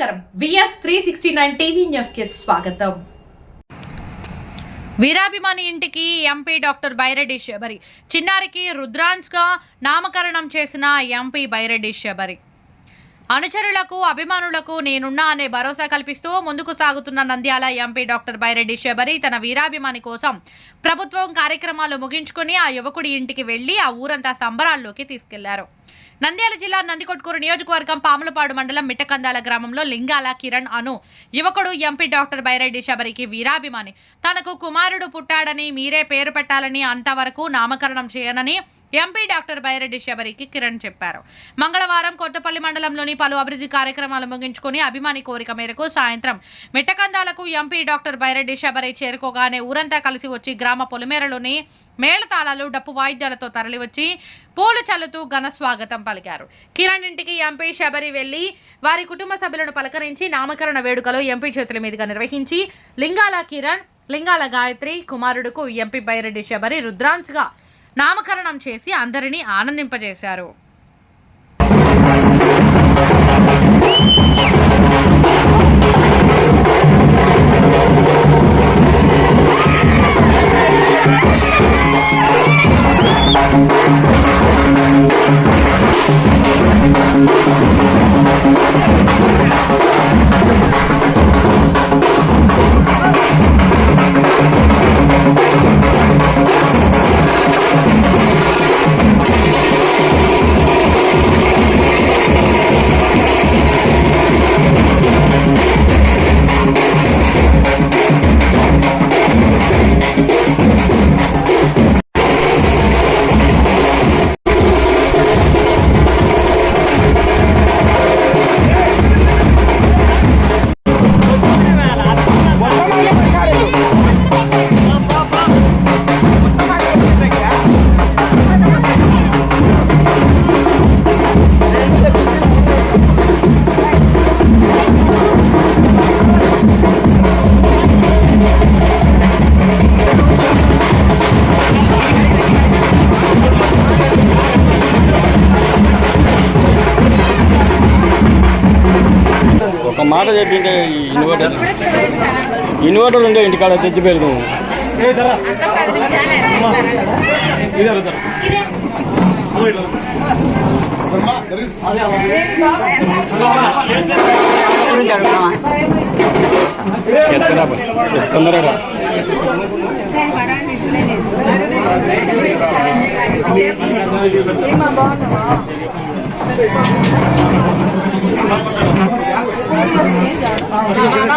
నమస్కారం. VS three sixty nine TV న్యూస్కి స్వాగతం. వీరాభిమాని ఇంటికి ఎంపీ డాక్టర్ బైరెడ్డి శబరి చిన్నారికి రుద్రాంజ్గా నామకరణం చేసిన ఎంపీ బైరెడ్డి శబరి. అనుచరులకు అభిమానులకు నేనున్నా అనే భరోసా కల్పిస్తూ ముందుకు సాగుతున్న నంద్యాల ఎంపీ డాక్టర్ బైరెడ్డి శబరి తన వీరాభిమాని కోసం ప్రభుత్వం కార్యక్రమాలు ముగించుకుని ఆ యువకుడి ఇంటికి వెళ్ళి ఆ ఊరంతా సంబరాల్లోకి తీసుకెళ్ళారు. నంద్యాల జిల్లా నందికొట్కూరు నియోజకవర్గం పాములపాడు మండలం మిట్టకందాల గ్రామంలో లింగాల కిరణ్ అను యువకుడు ఎంపీ డాక్టర్ బైరెడ్డి శబరికి వీరాభిమాని. తనకు కుమారుడు పుట్టాడని మీరే పేరు పెట్టాలని అంతవరకు నామకరణం చేయనని ఎంపీ డాక్టర్ బైరెడ్డి శబరికి కిరణ్ చెప్పారు. మంగళవారం కొత్తపల్లి మండలంలోని పలు అభివృద్ధి కార్యక్రమాలు ముగించుకుని అభిమాని కోరిక మేరకు సాయంత్రం మిట్టకందాలకు ఎంపీ డాక్టర్ బైరెడ్డి శబరి చేరుకోగానే ఊరంతా కలిసి వచ్చి గ్రామ పొలిమేరలోని మేళతాళాలు డప్పు వాయిద్యాలతో తరలివచ్చి పూలు చల్లుతూ ఘన స్వాగతం పలికారు. కిరణ్ ఇంటికి ఎంపీ శబరి వెళ్ళి వారి కుటుంబ సభ్యులను పలకరించి నామకరణ వేడుకలు ఎంపీ చేతుల మీదుగా నిర్వహించి లింగాల కిరణ్ లింగాల గాయత్రి కుమారుడుకు ఎంపీ బైరెడ్డి శబరి రుద్రాంజ్గా నామకరణం చేసి అందరినీ ఆనందింపజేశారు. మాట చెప్పింటే ఈ ఇన్వర్టర్ ఇన్వర్టర్ ఉండే ఇంటికాడ తెచ్చి పెడతాము ఎత్తరా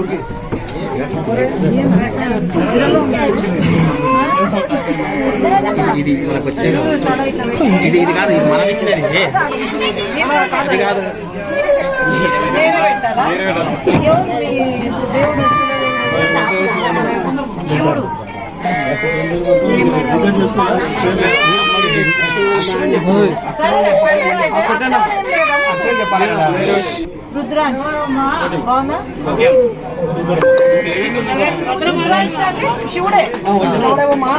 ఓకే? ఇది మనకు వచ్చేది ఇది ఇది కాదు ఇది మనం ఇచ్చినది. ఇది. కాదు. శివుడు రుద్రాంశ్. బాగుందా రుద్రాంశ్ అంటే శివుడే ఎవడేవమ్మా?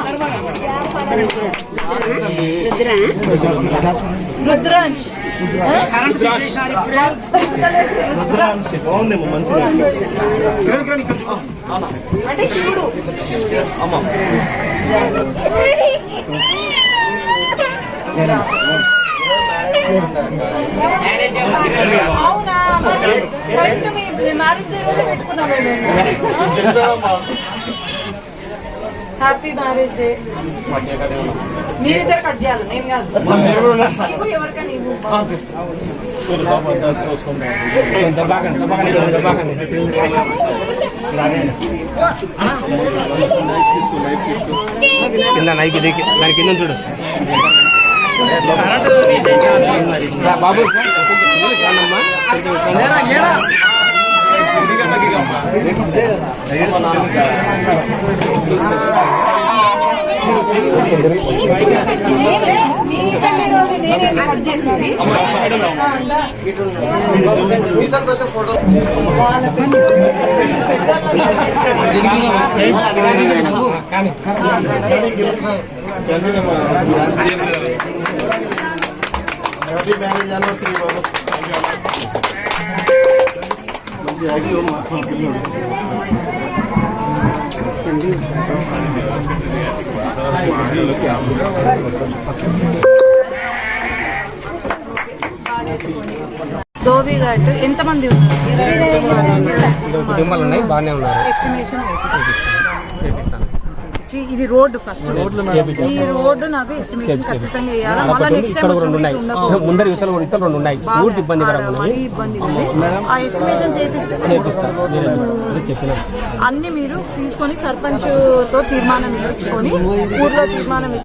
రుద్రాంశ్ అంటే శివుడు. అవునా? మరి మీ మ్యారేజ్ పెట్టుకున్నాం హ్యాపీ మ్యారేజ్ డే మీరిద్దరు కట్ చేయాలి నేను కాదు. ఇవ్వు ఎవరికైనా ఇవ్వు. కింద నైకి దిగి దాని కింద చూడు రా బాబు. రానమ్మా. హ్యాపీ మ్యారేజ్ అనివర్సరీ బాబు మంచి యాగి మా పిల్లడు ధోబీ ఘాట్ ఎంతమంది ఉన్నారు? కుటుంబాలు ఉన్నాయి బాగానే ఉన్నారు. ఎస్టిమేషన్ ఇది రోడ్డు ఫస్ట్ ఈ రోడ్డు నాకు ఎస్టిమేషన్ ఖచ్చితంగా వేయాలి మళ్ళీ నెక్స్ట్ టైం ముందర ఇతలు కూడా ఇతలు రెండు ఉన్నాయి. పూర్తి మరీ ఇబ్బంది ఉంది. ఆ ఎస్టిమేషన్ చేపిస్తే చేపిస్తాను నేను చెప్పిన అన్ని మీరు తీసుకొని సర్పంచ్తో తీర్మానం ఇచ్చుకొని ఊర్లో తీర్మానం